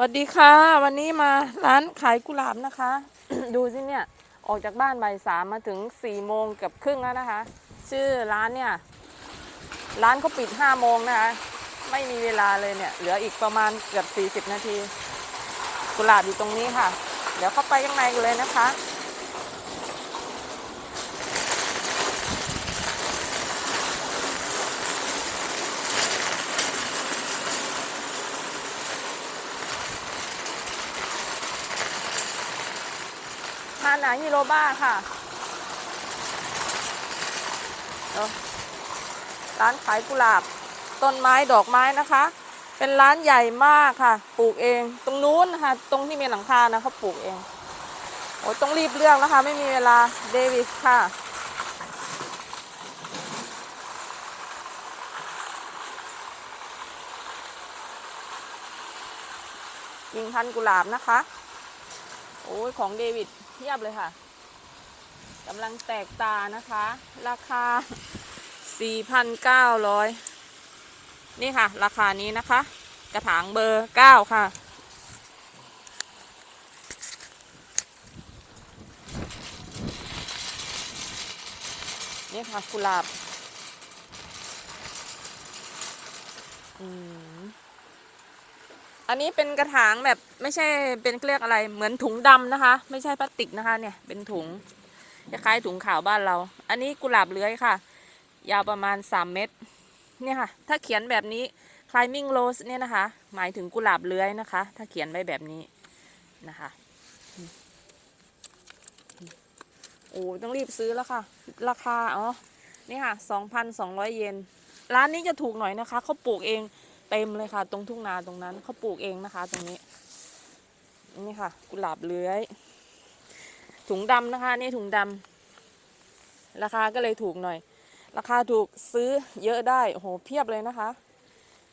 สวัสดีค่ะ วันนี้มาร้านขายกุหลาบนะคะ ดูสิเนี่ย ออกจากบ้านบ่ายสามมาถึงสี่โมงเกือบครึ่งแล้วนะคะ ชื่อร้านเนี่ย ร้านเขาปิดห้าโมงนะคะ ไม่มีเวลาเลยเนี่ย เหลืออีกประมาณเกือบสี่สิบนาที กุหลาบอยู่ตรงนี้ค่ะ เดี๋ยวเข้าไปข้างในกันเลยนะคะ ฮานาฮิโรบ้าค่ะ ร้านขายกุหลาบ ต้นไม้ดอกไม้นะคะ เป็นร้านใหญ่มากค่ะ ปลูกเอง ตรงนู้นนะคะ ตรงที่มีหลังคานะเขาปลูกเอง โอ้ยต้องรีบเลือกนะคะ ไม่มีเวลา เดวิสค่ะยิงพันกุหลาบนะคะ โอ้ยของเดวิด เทียบเลยค่ะกำลังแตกตานะคะ ราคา 4,900 นี่ค่ะ ราคานี้นะคะ กระถางเบอร์ 9 ค่ะ นี่ค่ะกุหลาบ อืม อันนี้เป็นกระถางแบบไม่ใช่เป็นเรียกอะไรเหมือนถุงดำนะคะ ไม่ใช่พลาสติกนะคะ เนี่ยเป็นถุงคล้ายๆถุงขาวบ้านเรา อันนี้กุหลาบเลื้อยค่ะ ยาวประมาณ 3 เมตร เนี่ยค่ะ ถ้าเขียนแบบนี้ climbing rose เนี่ยนะคะ หมายถึงกุหลาบเลื้อยนะคะ ถ้าเขียนไว้แบบนี้นะคะโอ้ต้องรีบซื้อแล้วค่ะ ราคาอ๋อนี่ค่ะ 2,200 เยนร้านนี้จะถูกหน่อยนะคะเขาปลูกเอง เต็มเลยค่ะ ตรงทุ่งนาตรงนั้นเขาปลูกเองนะคะ ตรงนี้ นี่ค่ะ กุหลาบเลื้อย ถุงดำนะคะ นี่ถุงดำราคาก็เลยถูกหน่อย ราคาถูกซื้อเยอะได้โอ้โหเพียบเลยนะคะ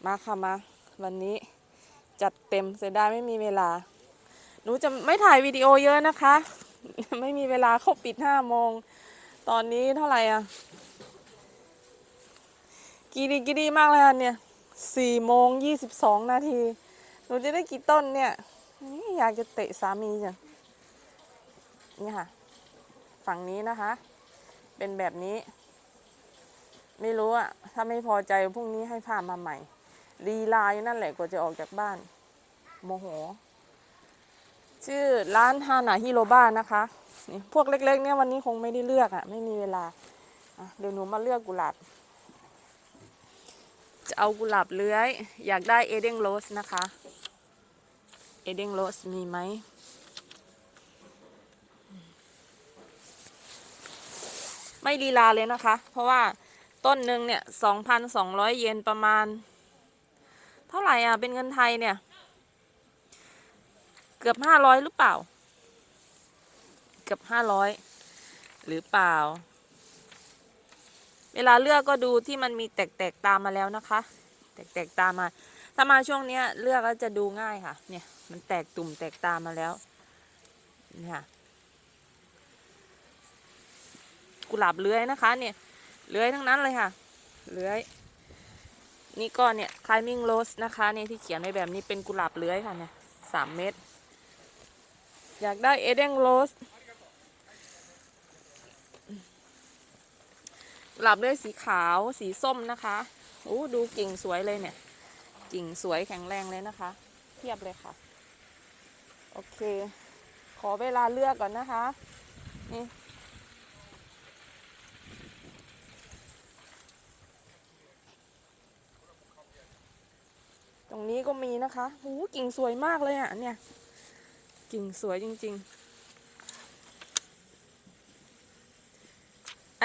มาค่ะมา วันนี้จัดเต็มเสียดายไม่มีเวลา หนูจะไม่ถ่ายวิดีโอเยอะนะคะ ไม่มีเวลาเขาปิดห้าโมง ตอนนี้เท่าไหร่อะกีดีกีดีมากเลยอะเนี่ย สี่โมงยี่สิบสองนาที หนูจะได้กี่ต้นเนี่ยนี่อยากจะเตะสามีจังนี่ค่ะ ฝั่งนี้นะคะ เป็นแบบนี้ ไม่รู้อะถ้าไม่พอใจพรุ่งนี้ให้พามาใหม่ลีลายนั่นแหละกว่าจะออกจากบ้าน โมโห ชื่อร้านฮานาฮิโรบ้านะคะนี่พวกเล็กๆเนี่ยวันนี้คงไม่ได้เลือกอะไม่มีเวลาเดี๋ยวหนูมาเลือกกุหลาบ จะเอากุหลาบเลื้อย อยากได้เอเดนโรสนะคะ เอเดนโรสมีไหมไม่ลีลาเลยนะคะ เพราะว่าต้นหนึ่งเนี่ย2,200เยนประมาณ เท่าไหร่อะ เป็นเงินไทยเนี่ย เกือบ500หรือเปล่า เกือบ500หรือเปล่า เวลาเลือกก็ดูที่มันมีแตกๆตามมาแล้วนะคะ แตกๆตามมา ถ้ามาช่วงเนี้ยเลือกแล้วจะดูง่ายค่ะ เนี่ยมันแตกตุ่มแตกตามมาแล้วเนี่ยค่ะกุหลาบเลื้อยนะคะ เนี่ยเลื้อยทั้งนั้นเลยค่ะเลื้อย นี่ก็เนี่ย climbing rose นะคะเนี่ยที่เขียนไว้แบบนี้เป็นกุหลาบเลื้อยค่ะเนี่ยสามเม็ดอยากได้เอเดนโรส หลาบเลื้อยสีขาวสีส้มนะคะโอ้ดูกิ่งสวยเลยเนี่ย กิ่งสวยแข็งแรงเลยนะคะ เทียบเลยค่ะ โอเค ขอเวลาเลือกก่อนนะคะ นี่ตรงนี้ก็มีนะคะโอ้กิ่งสวยมากเลยอะเนี่ย กิ่งสวยจริง ๆ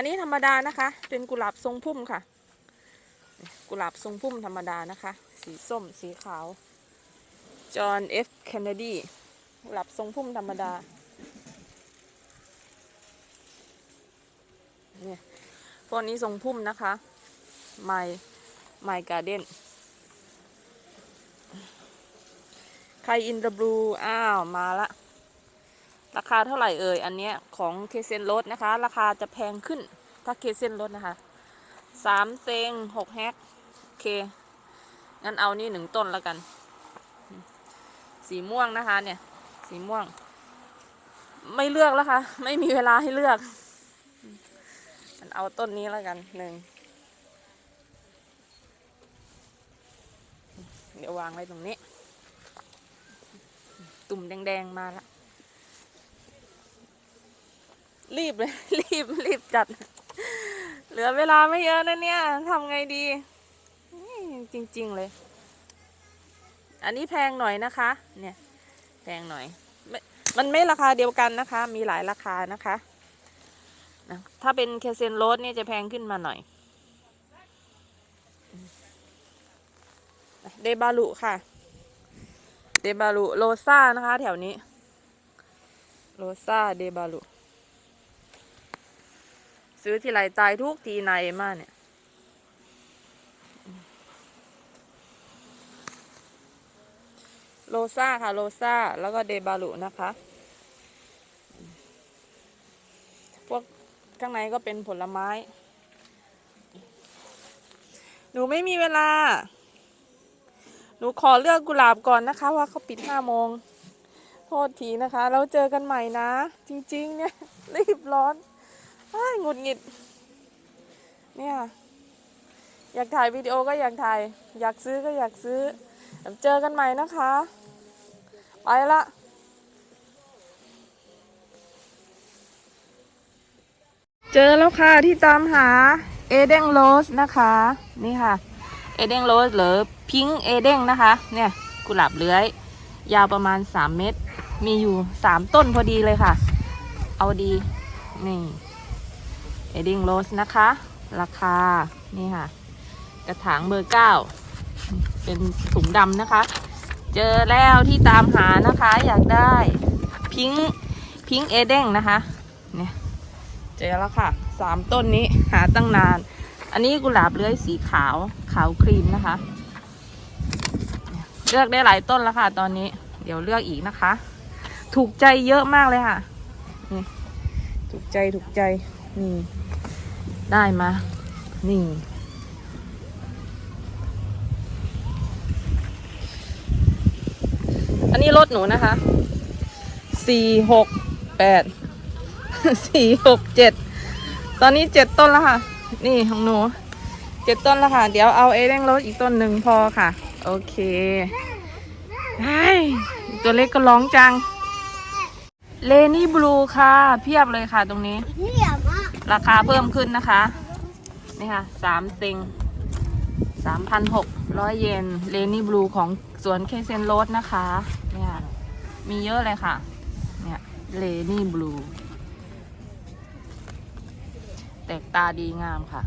อันนี้ธรรมดานะคะ เป็นกุหลาบทรงพุ่มค่ะ กุหลาบทรงพุ่มธรรมดานะคะ สีส้มสีขาวจอห์นเอฟเคนเนดีกุหลาบทรงพุ่มธรรมดาเนี่ยพวกนี้ทรงพุ่มนะคะไมไมการ์เด้นใครอินเดบลูอ้าว มาละ ราคาเท่าไหร่เอ่ย อันเนี้ยของเคเซนรถนะคะ ราคาจะแพงขึ้น ถ้าเคเซนรถนะคะสามเซงหกแฮกโอเค งั้นเอานี่หนึ่งต้นแล้วกัน สีม่วงนะคะเนี่ย สีม่วง ไม่เลือกแล้วค่ะ ไม่มีเวลาให้เลือกมันเอาต้นนี้แล้วกันหนึ่ง เดี๋ยววางไว้ตรงนี้ ตุ่มแดง ๆ มาละ รีบเลย รีบรีบจัด เหลือเวลาไม่เยอะนะเนี่ยทำไงดีจริง ๆเลย อันนี้แพงหน่อยนะคะ เนี่ย แพงหน่อยม,มันไม่ราคาเดียวกันนะคะ มีหลายราคานะคะถ้าเป็นเคเซนโรสเนี่ยจะแพงขึ้นมาหน่อย เดบารุค่ะ เดบารุโรซ่านะคะ แถวนี้ โรซ่าเดบารุ ซื้อทีไรตายทุกทีในมากเนี่ยโรซ่าค่ะโรซ่าแล้วก็เดบารุนะคะ พวกข้างในก็เป็นผลไม้ หนูไม่มีเวลา หนูขอเลือกกุหลาบก่อนนะคะ ว่าเขาปิดห้าโมง โทษทีนะคะ แล้วเจอกันใหม่นะ จริง ๆ เนี่ย รีบร้อน หงุดหงิด เนี่ย อยากถ่ายวิดีโอก็อยากถ่าย อยากซื้อก็อยากซื้อ เจอกันใหม่นะคะ ไปละเจอแล้วค่ะที่ตามหาเอเดงโรสนะคะ นี่ค่ะ เอเดงโรสหรือพิงเอเดงนะคะ เนี่ยกุหลาบเลื้อย ยาวประมาณ 3 เมตร มีอยู่ 3 ต้นพอดีเลยค่ะ เอาดี นี่ เอเดงโรสนะคะ ราคา นี่ค่ะ กระถางเบอร์9เป็นถุงดำนะคะ เจอแล้วที่ตามหานะคะ อยากได้พิงพิงเอเดงนะคะ เนี่ยเจอแล้วค่ะสามต้นนี้หาตั้งนาน อันนี้กุหลาบเลื้อยสีขาวขาวครีมนะคะ เลือกได้หลายต้นแล้วค่ะ ตอนนี้เดี๋ยวเลือกอีกนะคะ ถูกใจเยอะมากเลยค่ะ นี่ ถูกใจถูกใจนี่ ได้มา นี่ อันนี้รถหนูนะคะ สี่หกแปด สี่หกเจ็ด ตอนนี้เจ็ดต้นแล้วค่ะ นี่ของหนู เจ็ดต้นแล้วค่ะ เดี๋ยวเอาเอเร่งรถอีกต้นหนึ่งพอค่ะ โอเคไอ้ตัวเล็กก็ร้องจัง เลนี่บลูค่ะ เพียบเลยค่ะตรงนี้ ราคาเพิ่มขึ้นนะคะ นี่ค่ะสามเต็งสามพันหกร้อยเยนเลนี่บลูของสวนเคเซนโรสนะคะเนี่ยมีเยอะเลยค่ะ เนี่ยเลนี่บลูแตกตาดีงามค่ะ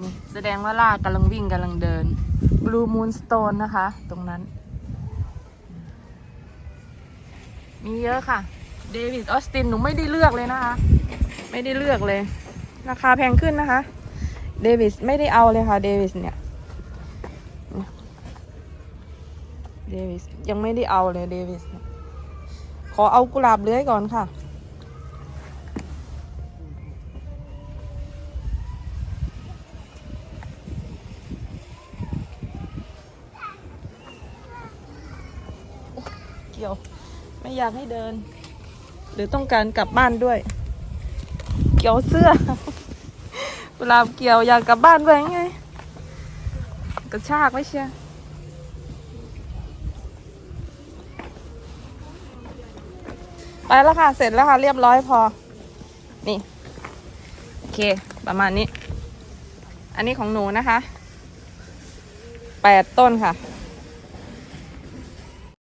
นี่แสดงว่าล่ากำลังวิ่งกำลังเดิน Blue Moonstone นะคะ ตรงนั้น มีเยอะค่ะ เดวิดออสติน หนูไม่ได้เลือกเลยนะคะ ไม่ได้เลือกเลย ราคาแพงขึ้นนะคะเดวิสไม่ได้เอาเลยค่ะเดวิสเนี่ยเดวิสยังไม่ได้เอาเลยเดวิสขอเอากุหลาบเลื้อยก่อนค่ะ เกี่ยว ไม่อยากให้เดิน หรือต้องการกลับบ้านด้วย เกี่ยวเสื้อกุหลาบเกี่ยวอยากกลับบ้านด้วยไงกระชากไม่เชียไปแล้วค่ะ เสร็จแล้วค่ะ เรียบร้อยพอ นี่ โอเค ประมาณนี้ อันนี้ของหนูนะคะ แปดต้นค่ะ